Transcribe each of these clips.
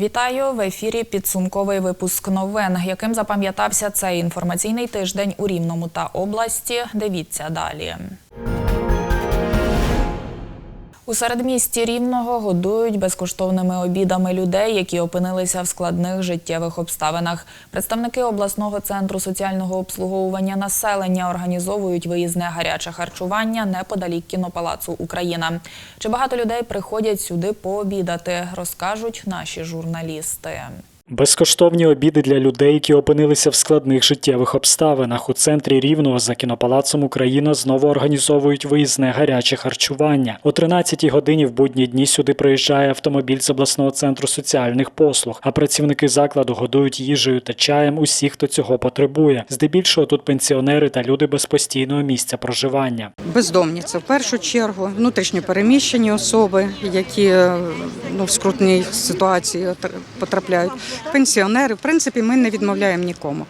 Вітаю в ефірі. Підсумковий випуск новин, яким запам'ятався цей інформаційний тиждень у Рівному та області. Дивіться далі. У середмісті Рівного годують безкоштовними обідами людей, які опинилися в складних життєвих обставинах. Представники обласного центру соціального обслуговування населення організовують виїзне гаряче харчування неподалік кінопалацу Україна. Чи багато людей приходять сюди пообідати, розкажуть наші журналісти. Безкоштовні обіди для людей, які опинилися в складних життєвих обставинах. У центрі Рівного за кінопалацом Україна знову організовують виїзне гаряче харчування. О 13-й годині в будні дні сюди приїжджає автомобіль з обласного центру соціальних послуг, а працівники закладу годують їжею та чаєм усіх, хто цього потребує. Здебільшого тут пенсіонери та люди без постійного місця проживання. Бездомні це в першу чергу внутрішньо переміщені особи, які е, ну, в скрутній ситуації потрапляють. Пенсіонери, в принципі, ми не відмовляємо нікому.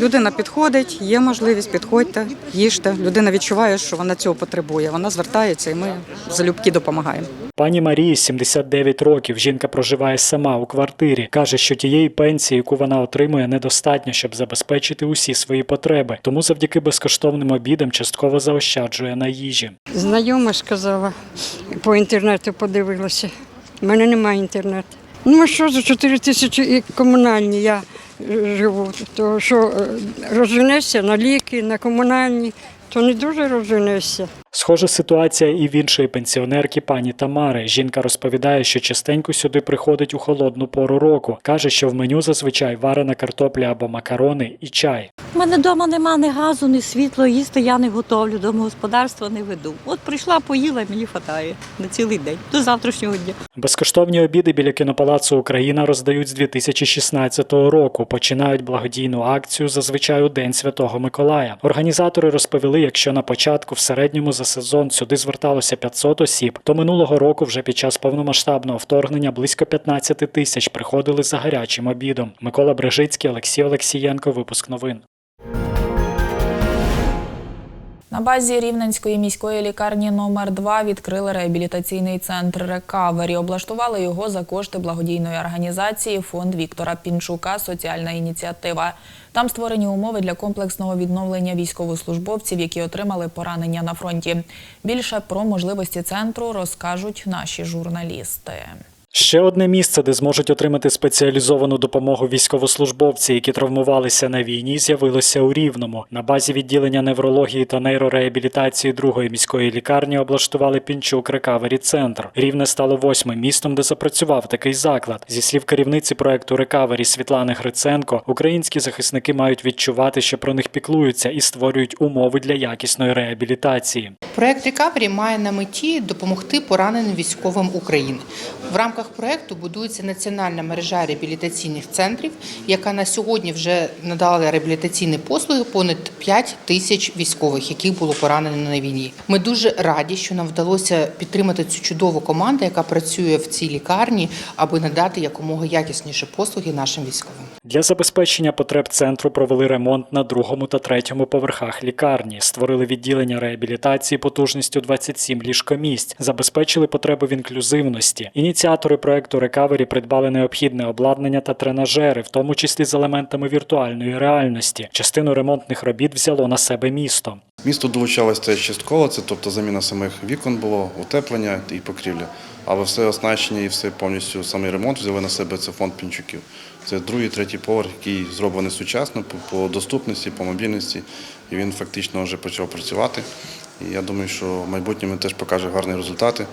Людина підходить, є можливість, підходьте, їжте. Людина відчуває, що вона цього потребує. Вона звертається, і ми залюбки допомагаємо. Пані Марії 79 років. Жінка проживає сама у квартирі. каже, що тієї пенсії, яку вона отримує, недостатньо, щоб забезпечити усі свої потреби. Тому завдяки безкоштовним обідам частково заощаджує на їжі. Знайома сказала, по інтернету подивилася. У мене немає інтернету. Ну що за 4 тисячі і комунальні я е, живу, то що е, розженешся на ліки, на комунальні, то не дуже розженешся. Схожа ситуація і в іншої пенсіонерки пані Тамари. Жінка розповідає, що частенько сюди приходить у холодну пору року. каже, що в меню зазвичай варена картопля або макарони і чай. У мене вдома нема ні газу, ні світла, їсти я не готовлю, домогосподарства не веду. От прийшла, поїла, і мені хватає на цілий день, до завтрашнього дня. Безкоштовні обіди біля кінопалацу Україна роздають з 2016 року. Починають благодійну акцію зазвичай у День Святого Миколая. Організатори розповіли, якщо на початку в середньому за сезон сюди зверталося 500 осіб, то минулого року вже під час повномасштабного вторгнення близько 15 тисяч приходили за гарячим обідом. Микола Брежицький, Олексій Олексієнко. Випуск новин. На базі Рівненської міської лікарні номер 2 відкрили реабілітаційний центр «Рекавері». Облаштували його за кошти благодійної організації Фонд Віктора Пінчука Соціальна ініціатива. Там створені умови для комплексного відновлення військовослужбовців, які отримали поранення на фронті. Більше про можливості центру розкажуть наші журналісти. Ще одне місце, де зможуть отримати спеціалізовану допомогу військовослужбовці, які травмувалися на війні, з'явилося у Рівному. На базі відділення неврології та нейрореабілітації другої міської лікарні облаштували Пінчук Рекавері Центр. Рівне стало восьмим містом, де запрацював такий заклад. Зі слів керівниці проекту Рекавері Світлани Гриценко, українські захисники мають відчувати, що про них піклуються і створюють умови для якісної реабілітації. Проект Recovery має на меті допомогти пораненим військовим України. В рамках проекту будується національна мережа реабілітаційних центрів, яка на сьогодні вже надала реабілітаційні послуги понад 5 тисяч військових, яких було поранено на війні. Ми дуже раді, що нам вдалося підтримати цю чудову команду, яка працює в цій лікарні, аби надати якомога якісніші послуги нашим військовим. Для забезпечення потреб центру провели ремонт на другому та третьому поверхах лікарні, створили відділення реабілітації потужністю 27 ліжкомісць, забезпечили потреби в інклюзивності. Ініціатори проекту Recovery придбали необхідне обладнання та тренажери, в тому числі з елементами віртуальної реальності. Частину ремонтних робіт взяло на себе місто. Місто долучалось теж частково, це тобто заміна самих вікон було, утеплення і покрівля. Але все оснащення і все повністю самий ремонт взяли на себе це фонд пінчуків. Це другий, третій поверх, який зроблений сучасно по доступності, по мобільності. І він фактично вже почав працювати. І я думаю, що в майбутньому теж покаже гарні результати.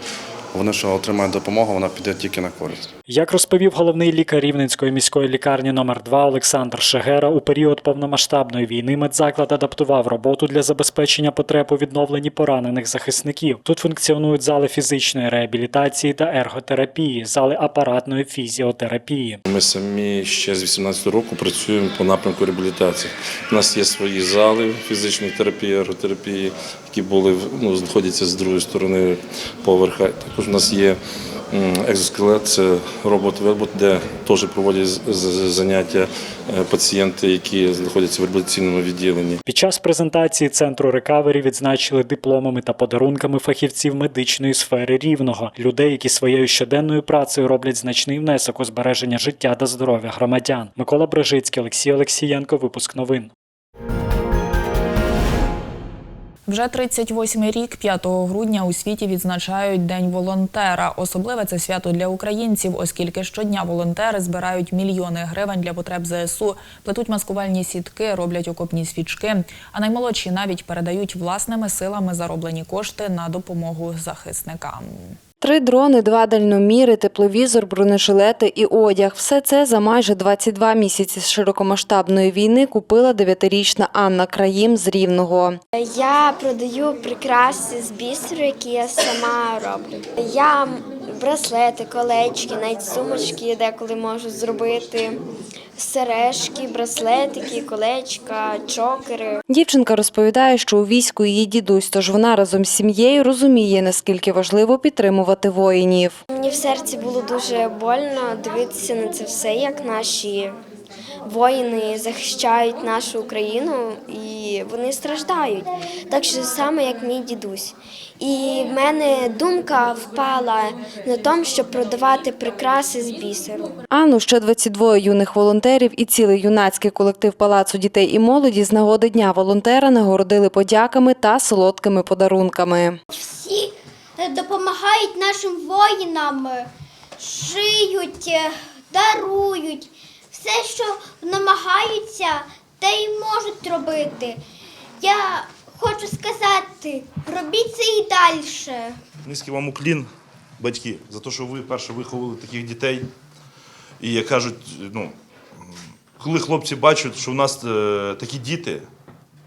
Вони, що отримають допомогу, вона піде тільки на користь. Як розповів головний лікар Рівненської міської лікарні номер 2 Олександр Шегера, у період повномасштабної війни медзаклад адаптував роботу для забезпечення потреб у відновленні поранених захисників. Тут функціонують зали фізичної реабілітації та ерготерапії, зали апаратної фізіотерапії. Ми самі ще з 18 року працюємо по напрямку реабілітації. У нас є свої зали фізичної терапії, аеротерапії, які були ну, знаходяться з другої сторони поверха. Також у нас є Екзоскелет це робот-вербот, де теж проводять заняття е, пацієнти, які знаходяться в реабілітаційному відділенні. Під час презентації центру рекавері відзначили дипломами та подарунками фахівців медичної сфери рівного людей, які своєю щоденною працею роблять значний внесок у збереження життя та здоров'я громадян. Микола Брежицький, Олексій Олексієнко. Випуск новин. Вже 38-й рік, 5 грудня, у світі відзначають День волонтера. Особливе це свято для українців, оскільки щодня волонтери збирають мільйони гривень для потреб ЗСУ, плетуть маскувальні сітки, роблять окопні свічки. А наймолодші навіть передають власними силами зароблені кошти на допомогу захисникам. Три дрони, два дальноміри, тепловізор, бронежилети і одяг. Все це за майже 22 місяці з широкомасштабної війни купила дев'ятирічна Анна Країм з Рівного. Я продаю прикраси з бісеру, які я сама роблю. Я браслети, колечки, навіть сумочки деколи можу зробити. Сережки, браслетики, колечка, чокери. Дівчинка розповідає, що у війську її дідусь, тож вона разом з сім'єю розуміє, наскільки важливо підтримувати воїнів. Мені в серці було дуже больно дивитися на це все, як наші воїни захищають нашу Україну і вони страждають. Так же саме, як мій дідусь. І в мене думка впала на тому, щоб продавати прикраси з бісеру. Анну ще 22 юних волонтерів і цілий юнацький колектив Палацу дітей і молоді з нагоди Дня волонтера нагородили подяками та солодкими подарунками. Всі е, допомагають нашим воїнам, е, шиють, е, дарують. Все, що намагаються, те й можуть робити. Я хочу сказати, робіть це і далі. Низький вам уклін, батьки, за те, що ви перше виховали таких дітей. І як кажуть, ну, коли хлопці бачать, що в нас е, такі діти,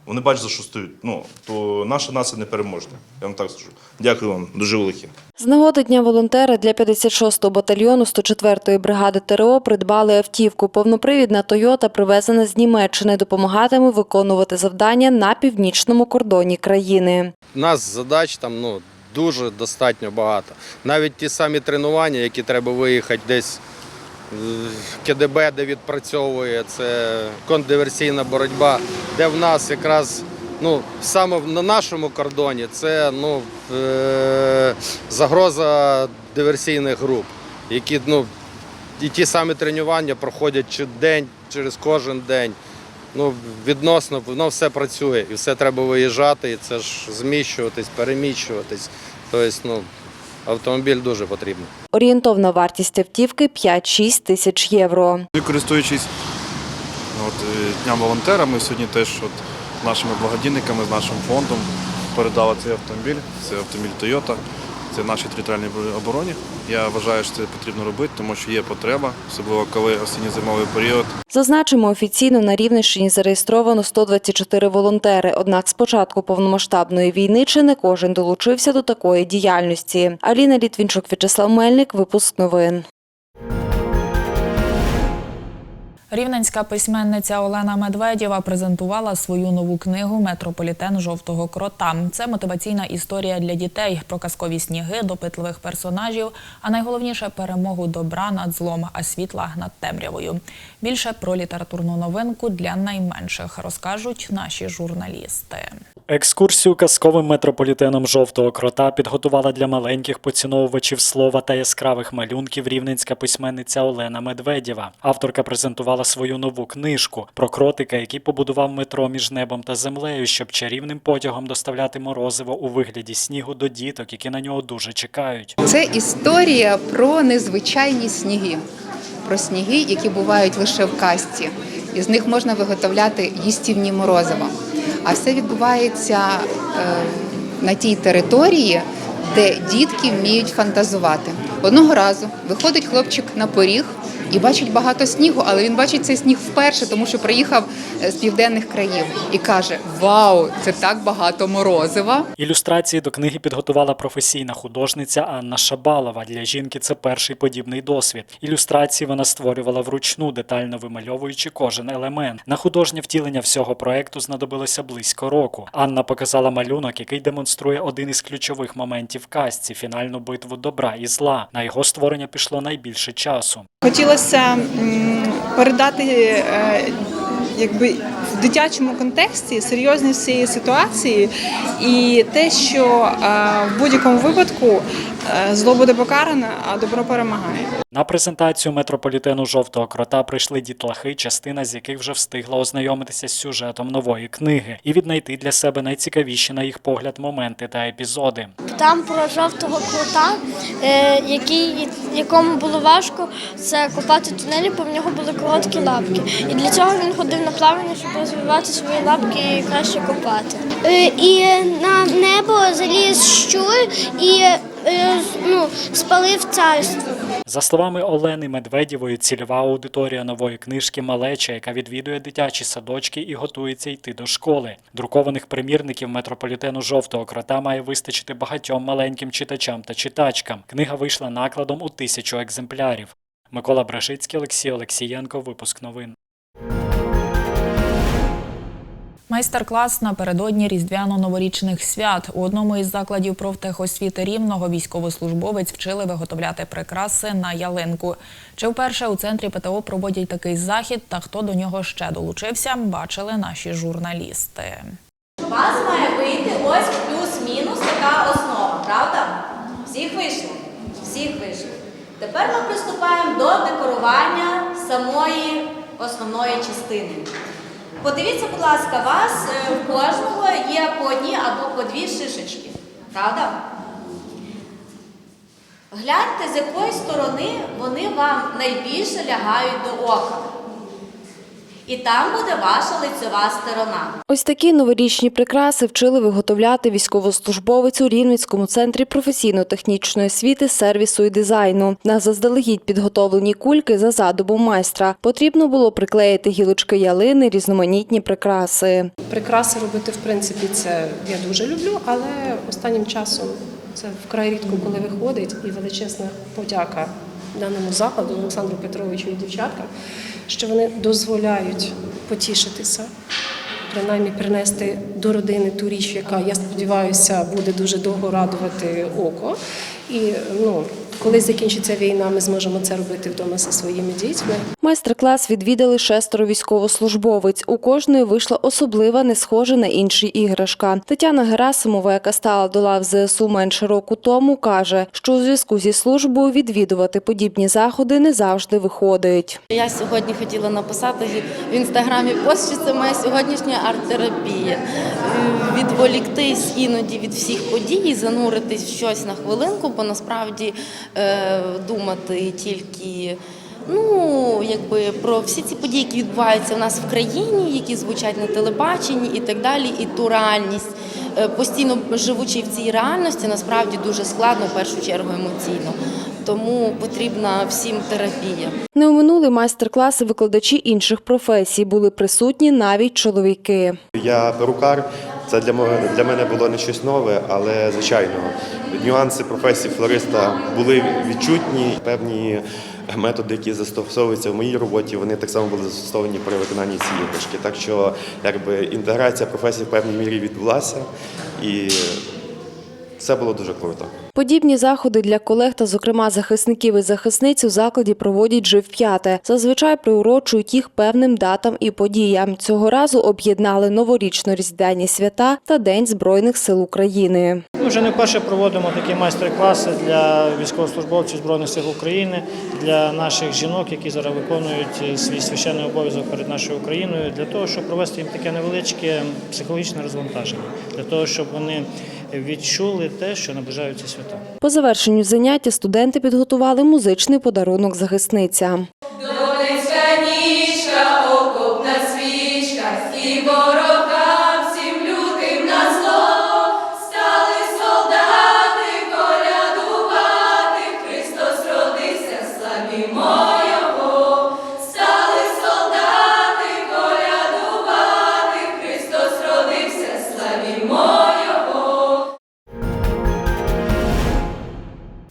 вони бачать, за що стоять, ну, то наша нація не переможна. Я вам так скажу. Дякую вам, дуже велике. З нагоди Дня волонтера для 56-го батальйону 104-ї бригади ТРО придбали автівку. Повнопривідна «Тойота», привезена з Німеччини, допомагатиме виконувати завдання на північному кордоні країни. У нас задач там ну, дуже достатньо багато. Навіть ті самі тренування, які треба виїхати десь КДБ, де відпрацьовує, це контрдиверсійна боротьба, де в нас якраз ну, саме на нашому кордоні це ну, е- загроза диверсійних груп, які ну, і ті самі тренування проходять щодень, через кожен день. Ну, відносно, воно все працює і все треба виїжджати, і це ж зміщуватись, переміщуватись. Тобто, ну, автомобіль дуже потрібен. Орієнтовна вартість автівки 5-6 тисяч євро. Користуючись от, дням волонтера, ми сьогодні теж от, нашими благодійниками, з нашим фондом передали цей автомобіль. Це автомобіль Toyota. Це нашій територіальній обороні. Я вважаю, що це потрібно робити, тому що є потреба, особливо коли осінньо-зимовий період. Зазначимо, офіційно на Рівненщині зареєстровано 124 волонтери. Однак з початку повномасштабної війни чи не кожен долучився до такої діяльності. Аліна Літвінчук, В'ячеслав Мельник, випуск новин. Рівненська письменниця Олена Медведєва презентувала свою нову книгу Метрополітен жовтого крота. Це мотиваційна історія для дітей про казкові сніги, допитливих персонажів, а найголовніше перемогу добра над злом, а світла над темрявою. Більше про літературну новинку для найменших розкажуть наші журналісти. Екскурсію казковим метрополітеном жовтого крота підготувала для маленьких поціновувачів слова та яскравих малюнків рівненська письменниця Олена Медведєва. Авторка презентувала свою нову книжку про кротика, який побудував метро між небом та землею, щоб чарівним потягом доставляти морозиво у вигляді снігу до діток, які на нього дуже чекають. Це історія про незвичайні сніги, про сніги, які бувають лише в казці. Із них можна виготовляти їстівні морозива. А все відбувається е, на тій території, де дітки вміють фантазувати. Одного разу виходить хлопчик на поріг і бачить багато снігу, але він бачить цей сніг вперше, тому що приїхав е, з південних країв і каже: Вау, це так багато морозива. Ілюстрації до книги підготувала професійна художниця Анна Шабалова. Для жінки це перший подібний досвід. Ілюстрації вона створювала вручну, детально вимальовуючи кожен елемент. На художнє втілення всього проекту знадобилося близько року. Анна показала малюнок, який демонструє один із ключових моментів казці фінальну битву добра і зла. На його створення пішло найбільше часу. Хотілося передати е, якби в дитячому контексті серйозність цієї ситуації і те, що е, в будь-якому випадку е, зло буде покаране, а добро перемагає. На презентацію метрополітену жовтого крота прийшли дітлахи, частина з яких вже встигла ознайомитися з сюжетом нової книги і віднайти для себе найцікавіші на їх погляд моменти та епізоди. Там про жовтого крута, е, який, якому було важко це копати тунелі, бо в нього були короткі лапки. І для цього він ходив на плавання, щоб розвивати свої лапки і краще копати. і на небо заліз щур і ну, спалив царство. За словами Олени Медведєвої, цільова аудиторія нової книжки малеча, яка відвідує дитячі садочки і готується йти до школи. Друкованих примірників метрополітену жовтого крота має вистачити багатьом маленьким читачам та читачкам. Книга вийшла накладом у тисячу екземплярів. Микола Брашицький, Олексій Олексієнко. Випуск новин. Майстер-клас напередодні різдвяно-новорічних свят. У одному із закладів профтехосвіти Рівного військовослужбовець вчили виготовляти прикраси на ялинку. Чи вперше у центрі ПТО проводять такий захід та хто до нього ще долучився, бачили наші журналісти. У вас має вийти ось плюс-мінус така основа, правда? Всіх вийшло? Всіх вийшло. Тепер ми приступаємо до декорування самої основної частини. Подивіться, будь ласка, вас у в кожного є по одній або по дві шишечки. Правда? Гляньте, з якої сторони вони вам найбільше лягають до ока. І там буде ваша лицьова сторона. Ось такі новорічні прикраси вчили виготовляти військовослужбовець у Рівненському центрі професійно-технічної освіти, сервісу і дизайну. На заздалегідь підготовлені кульки за задумом майстра. Потрібно було приклеїти гілочки ялини, різноманітні прикраси. Прикраси робити, в принципі, це я дуже люблю, але останнім часом це вкрай рідко, коли виходить, і величезна подяка даному закладу, Олександру Петровичу і дівчаткам, що вони дозволяють потішитися, принаймні принести до родини ту річ, яка, я сподіваюся, буде дуже довго радувати око. І ну, коли закінчиться війна, ми зможемо це робити вдома зі своїми дітьми. Майстер-клас відвідали шестеро військовослужбовець. У кожної вийшла особлива, не схожа на інші іграшка. Тетяна Герасимова, яка стала до лав ЗСУ менше року тому, каже, що у зв'язку зі службою відвідувати подібні заходи не завжди виходить. Я сьогодні хотіла написати в інстаграмі пост, що це моя сьогоднішня арт-терапія. Відволіктись іноді від всіх подій, зануритись в щось на хвилинку, бо насправді думати тільки. Ну, якби про всі ці події, які відбуваються в нас в країні, які звучать на телебаченні і так далі, і ту реальність, Е, постійно живучи в цій реальності, насправді дуже складно, в першу чергу емоційно. Тому потрібна всім терапія. Не оминули майстер-класи викладачі інших професій. Були присутні навіть чоловіки. Я перукар. Це для мене для мене було не щось нове, але звичайно нюанси професії флориста були відчутні. Певні методи, які застосовуються в моїй роботі, вони так само були застосовані при виконанні цієї іграшки. Так що якби інтеграція професії в певній мірі відбулася, і все було дуже круто. Подібні заходи для колег та, зокрема, захисників і захисниць у закладі проводять вже вп'яте. Зазвичай приурочують їх певним датам і подіям. Цього разу об'єднали новорічно-різдвяні свята та День Збройних сил України. Ми вже не вперше проводимо такі майстер-класи для військовослужбовців Збройних сил України, для наших жінок, які зараз виконують свій священний обов'язок перед нашою Україною, для того, щоб провести їм таке невеличке психологічне розвантаження, для того, щоб вони відчули те, що наближаються свята. По завершенню заняття студенти підготували музичний подарунок захисницям.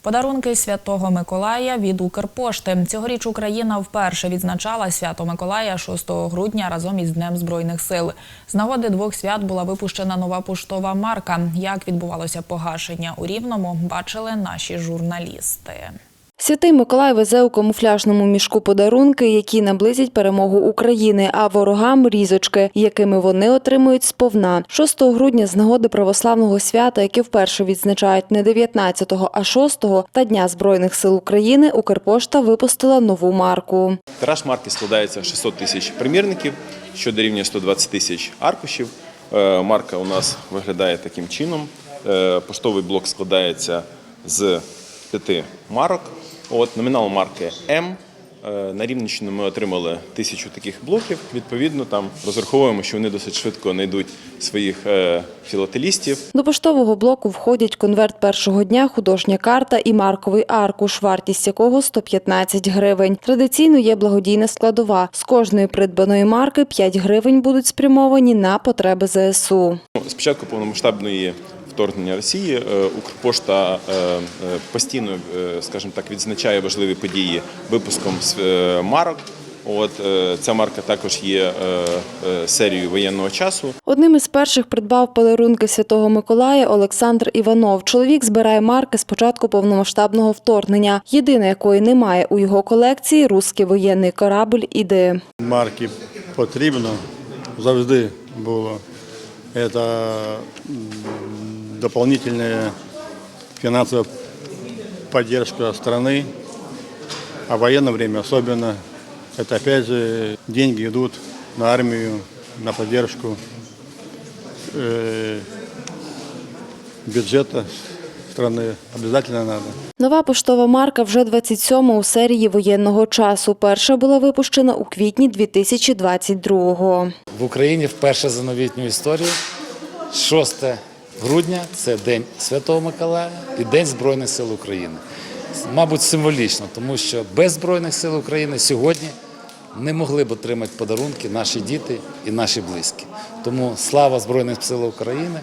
Подарунки святого Миколая від Укрпошти. Цьогоріч Україна вперше відзначала свято Миколая 6 грудня разом із Днем Збройних сил. З нагоди двох свят була випущена нова поштова марка. Як відбувалося погашення у Рівному, бачили наші журналісти. Святий Миколай везе у камуфляжному мішку подарунки, які наблизять перемогу України, а ворогам різочки, якими вони отримують сповна. 6 грудня з нагоди православного свята, яке вперше відзначають не 19-го, а 6-го, та Дня Збройних сил України, Укрпошта випустила нову марку. Тираж марки складається 600 тисяч примірників, що дорівнює 120 тисяч аркушів. Е, Марка у нас виглядає таким чином. Е, Поштовий блок складається з п'яти марок. От, номінал марки М. Е, На Рівненщину ми отримали тисячу таких блоків. Відповідно, там розраховуємо, що вони досить швидко знайдуть своїх е, філателістів. До поштового блоку входять конверт першого дня, художня карта і марковий аркуш, вартість якого 115 гривень. Традиційно є благодійна складова. З кожної придбаної марки 5 гривень будуть спрямовані на потреби ЗСУ. З початку повномасштабної вторгнення Росії е, Укрпошта е, е, постійно, скажімо так, відзначає важливі події випуском марок. От ця марка також є серією воєнного часу. Одним із перших придбав подарунки Святого Миколая Олександр Іванов. Чоловік збирає марки з початку повномасштабного вторгнення. Єдина якої немає у його колекції руський воєнний корабль іде. марки потрібно завжди було. Це дополнительная финансовая поддержка страны, а в военное время особенно. Это опять же деньги идут на армию, на поддержку э, бюджета страны. Обязательно надо. Нова поштова марка вже 27 у серії воєнного часу. Перша була випущена у квітні 2022-го. В Україні вперше за новітню історію 6 грудня це День Святого Миколая і День Збройних сил України. Мабуть, символічно, тому що без Збройних сил України сьогодні не могли б отримати подарунки наші діти і наші близькі. Тому слава Збройним силам України,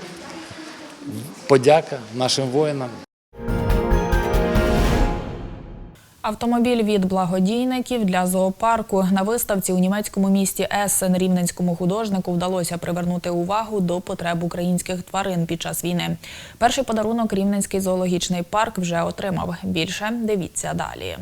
подяка нашим воїнам. Автомобіль від благодійників для зоопарку на виставці у німецькому місті Есен рівненському художнику вдалося привернути увагу до потреб українських тварин під час війни. Перший подарунок рівненський зоологічний парк вже отримав. Більше дивіться далі.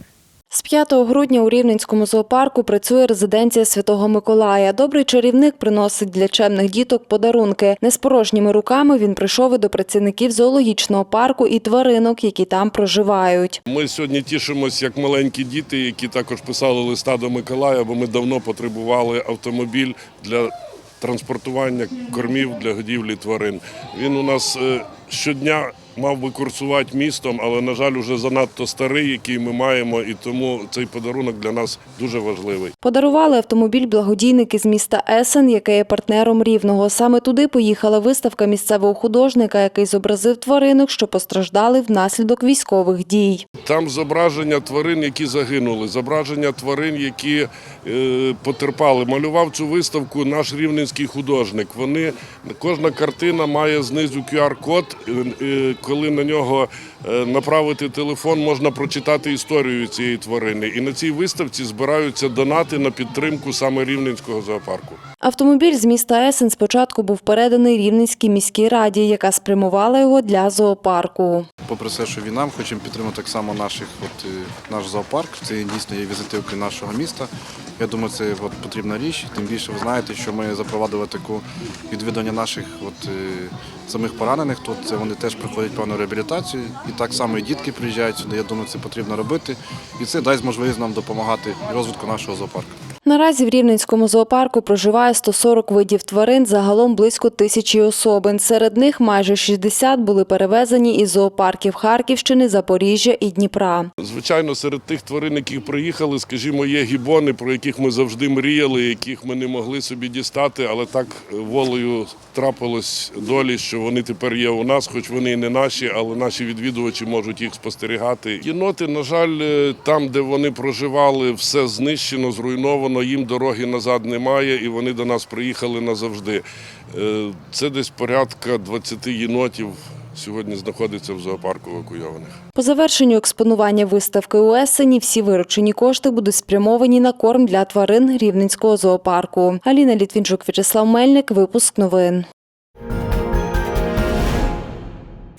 З 5 грудня у Рівненському зоопарку працює резиденція Святого Миколая. Добрий чарівник приносить для чемних діток подарунки. Не з порожніми руками він прийшов і до працівників зоологічного парку і тваринок, які там проживають. Ми сьогодні тішимося як маленькі діти, які також писали листа до Миколая, бо ми давно потребували автомобіль для транспортування кормів для годівлі тварин. Він у нас е, щодня мав би курсувати містом, але, на жаль, уже занадто старий, який ми маємо, і тому цей подарунок для нас дуже важливий. Подарували автомобіль благодійники з міста Есен, яке є партнером Рівного. Саме туди поїхала виставка місцевого художника, який зобразив тваринок, що постраждали внаслідок військових дій. Там зображення тварин, які загинули, зображення тварин, які е, потерпали. Малював цю виставку наш рівненський художник. Вони кожна картина має знизу QR-код. е, е, коли на нього е, направити телефон, можна прочитати історію цієї тварини. І на цій виставці збираються донати на підтримку саме рівненського зоопарку. Автомобіль з міста Есен спочатку був переданий Рівненській міській раді, яка спрямувала його для зоопарку. Попри все, що війна, ми хочемо підтримати так само наших, от, е, наш зоопарк. Це дійсно є візитивкою нашого міста. Я думаю, це от, потрібна річ. Тим більше ви знаєте, що ми запровадили таку відвідування наших от, е, самих поранених. Тут це вони теж проходять певну реабілітацію. І так само і дітки приїжджають сюди. Я думаю, це потрібно робити. І це дасть можливість нам допомагати розвитку нашого зоопарку. Наразі в Рівненському зоопарку проживає 140 видів тварин, загалом близько тисячі особин. Серед них майже 60 були перевезені із зоопарків Харківщини, Запоріжжя і Дніпра. Звичайно, серед тих тварин, які приїхали, скажімо, є гібони, про яких ми завжди мріяли, яких ми не могли собі дістати, але так волею трапилось долі, що вони тепер є у нас, хоч вони і не наші, але наші відвідувачі можуть їх спостерігати. Єноти, на жаль, е, там, де вони проживали, все знищено, зруйновано, їм дороги назад немає, і вони до нас приїхали назавжди. Е, Це десь порядка 20 єнотів сьогодні знаходиться в зоопарку евакуйованих. По завершенню експонування виставки у Есені всі виручені кошти будуть спрямовані на корм для тварин Рівненського зоопарку. Аліна Літвінчук, В'ячеслав Мельник. Випуск новин.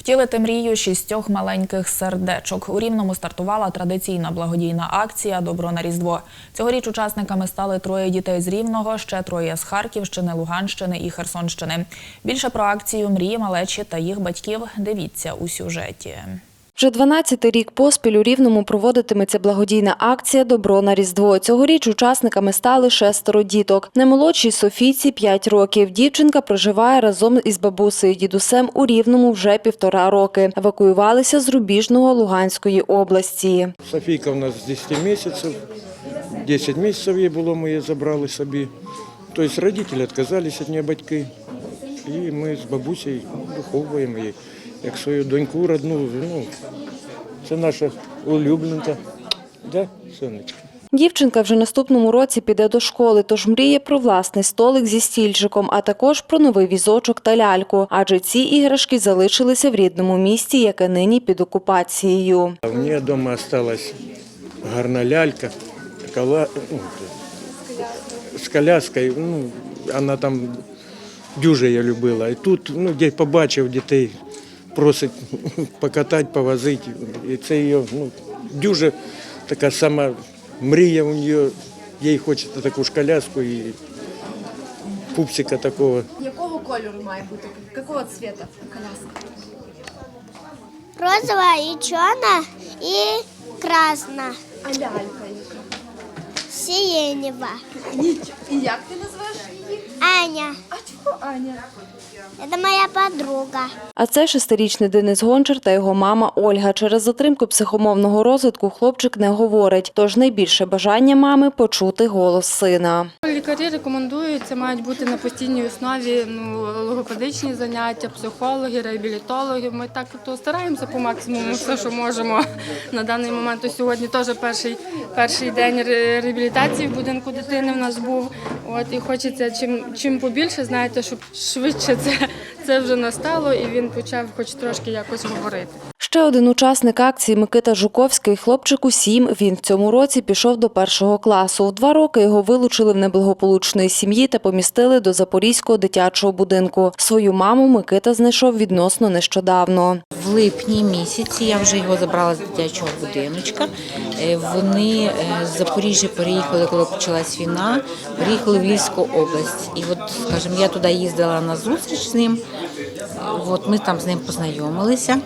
Втілити мрію шістьох маленьких сердечок. У Рівному стартувала традиційна благодійна акція Добро на Різдво. Цьогоріч учасниками стали троє дітей з Рівного, ще троє з Харківщини, Луганщини і Херсонщини. Більше про акцію мрії малечі та їх батьків дивіться у сюжеті. Вже 12-й рік поспіль у Рівному проводитиметься благодійна акція Добро на Різдво. Цьогоріч учасниками стали шестеро діток. Наймолодшій Софійці 5 років. Дівчинка проживає разом із бабусею дідусем у Рівному вже півтора роки. Евакуювалися з Рубіжного Луганської області. Софійка в нас з 10 місяців. 10 місяців їй було, ми її забрали собі. Тобто родителі відказалися від неї батьки. І ми з бабусею виховуємо її як свою доньку родну. Ну, це наша улюбленка. Да, сонечко? Дівчинка вже наступному році піде до школи, тож мріє про власний столик зі стільчиком, а також про новий візочок та ляльку. Адже ці іграшки залишилися в рідному місті, яке нині під окупацією. В неї вдома залишилась гарна лялька, кола, ну, з коляскою. Ну, вона там дуже її любила. І тут ну, де побачив дітей, просить покатати, повозити. І це її ну, дуже така сама мрія у неї. Їй хочеться таку ж коляску і пупсика такого. Якого кольору має бути? Якого цвета коляска? Розова і чорна, і красна. А лялька яка? Сиренева. І як ти її? Аня. А чого Аня? Це моя подруга. А це шестирічний Денис Гончар та його мама Ольга. Через затримку психомовного розвитку хлопчик не говорить. Тож найбільше бажання мами почути голос сина. Лікарі рекомендують, це мають бути на постійній основі ну, логопедичні заняття, психологи, реабілітологи. Ми так то стараємося по максимуму, все, що можемо на даний момент. Сьогодні теж перший, перший день реабілітації в будинку дитини в нас був. От, і хочеться чим, чим побільше, знаєте, щоб швидше це, це вже настало і він почав хоч трошки якось говорити. Ще один учасник акції Микита Жуковський, хлопчику сім. Він в цьому році пішов до першого класу. В два роки його вилучили в неблагополучної сім'ї та помістили до Запорізького дитячого будинку. Свою маму Микита знайшов відносно нещодавно. Липні місяці я вже його забрала з дитячого будиночка. Е, Вони е, з Запоріжжя переїхали, коли почалась війна, переїхали в Львівську область. І от, скажімо, я туди їздила на зустріч з ним. От ми там з ним познайомилися.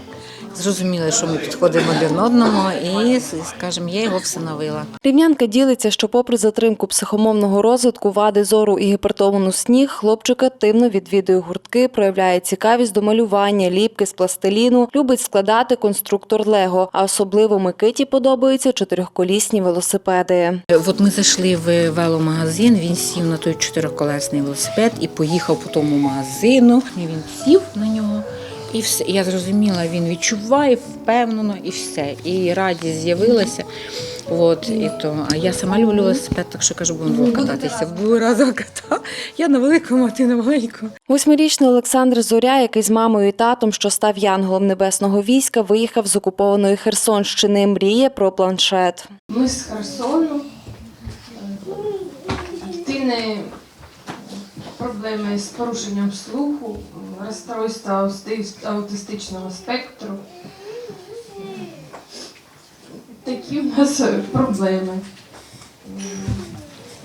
Зрозуміли, що ми підходимо один одному, і, скажімо, я його всиновила. Рівнянка ділиться, що попри затримку психомовного розвитку, вади зору і гіпертону сніг, хлопчик активно відвідує гуртки, проявляє цікавість до малювання, ліпки з пластиліну, любить складати конструктор Лего. А особливо Микиті подобаються чотирьохколісні велосипеди. От ми зайшли в веломагазин, він сів на той чотириколесний велосипед і поїхав по тому магазину. І він сів на нього. І все. Я зрозуміла, він відчуває впевнено і все. І радість з'явилася. От, і то. А я сама люблю велосипед, так що кажу, будемо двох кататися. Два рази катав. Я на великому, а ти на маленькому. Восьмирічний Олександр Зоря, який з мамою і татом, що став янголом небесного війська, виїхав з окупованої Херсонщини. Мріє про планшет. Ми з Херсону. Дитини проблеми з порушенням слуху, розстройства аутистичного спектру. Такі в нас проблеми.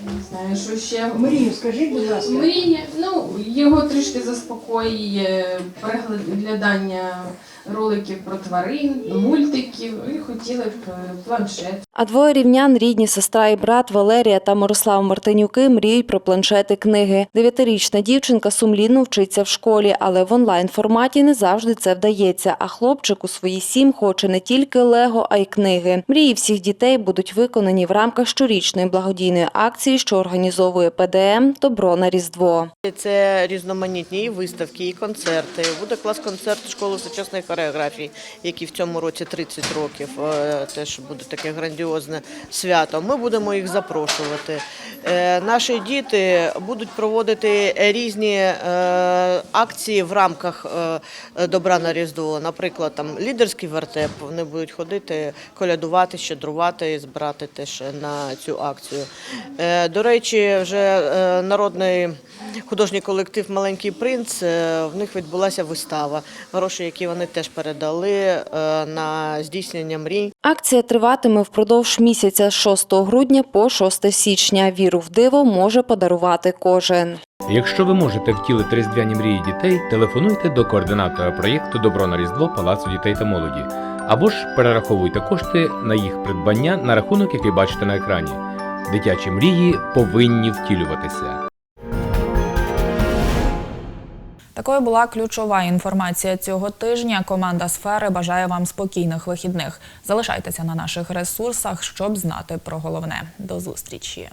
Не знаю, що ще. Мрію, скажіть, будь ласка. Мрія, ну, його трішки заспокоює переглядання роликів про тварин, мультиків і хотіли б е, планшет. А двоє рівнян, рідні сестра і брат Валерія та Мирослав Мартинюки мріють про планшети книги. Дев'ятирічна дівчинка сумлінно вчиться в школі, але в онлайн форматі не завжди це вдається. А хлопчик у свої сім хоче не тільки лего, а й книги. Мрії всіх дітей будуть виконані в рамках щорічної благодійної акції, що організовує ПДМ Добро на Різдво. Це різноманітні і виставки, і концерти. Буде клас-концерт школи сучасної хореографії. Хореографії, які в цьому році 30 років. е, Теж буде таке грандіозне свято. Ми будемо їх запрошувати. Е, Наші діти будуть проводити різні е, акції в рамках добра на Різдво. Наприклад, там лідерський вертеп. Вони будуть ходити, колядувати, щедрувати і збирати теж на цю акцію. До речі, вже народний художній колектив Маленький принц. В них відбулася вистава. Гроші, які вони теж передали е, на здійснення мрій. Акція триватиме впродовж місяця з 6 грудня по 6 січня. Віру в диво може подарувати кожен. Якщо ви можете втілити різдвяні мрії дітей, телефонуйте до координатора проєкту Добро на Різдво Палацу дітей та молоді або ж перераховуйте кошти на їх придбання на рахунок, який бачите на екрані. Дитячі мрії повинні втілюватися. Такою була ключова інформація цього тижня. Команда сфери бажає вам спокійних вихідних. Залишайтеся на наших ресурсах, щоб знати про головне. До зустрічі.